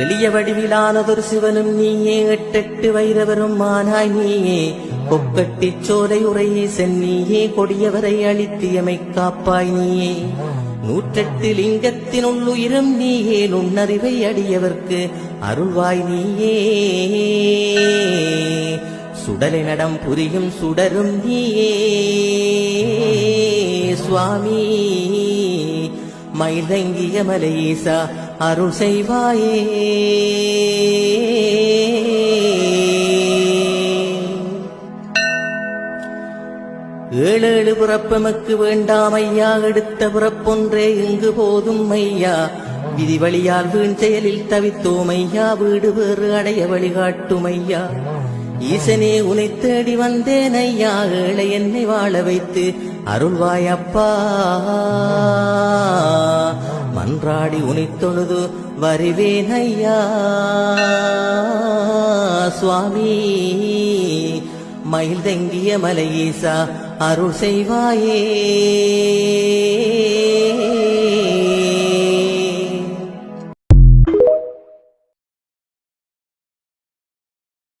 எளிய வடிவிலானதொரு சிவனும் நீயே எட்டெட்டு வைரவரும் மானாய் நீயே. கொக்கட்டி சோலை உரையே சென்னியே கொடியவரை அழித்தியமை காப்பாய் நீயே. நூற்றெட்டு லிங்கத்தினுள் உயிரும் நீயே நுண்ணறிவை அடியவர்க்கு அருள்வாய் நீயே. சுடலை நடம் புரியும் சுடரும் நீயே சுவாமி. மைதங்கிய மலையீசா அருள் செய்வாயே. ஏழேழு பிறப்பமக்கு வேண்டாம் ஐயா எடுத்த பிறப்பொன்றே இங்கு போதும் ஐயா. விதி வழியால் வீண் செயலில் தவித்தோம் ஐயா வீடு வேறு அடைய வழிகாட்டும் ஐயா. ஈசனே உனை தேடி வந்தேன் ஐயா. ஏழை என்னை வாழ வைத்து அருள்வாயப்பா மன்றாடி உனை தொழுது வருவேன் ஐயா. சுவாமி மயில் தங்கிய மலையீசா அருள் செய்வாயே.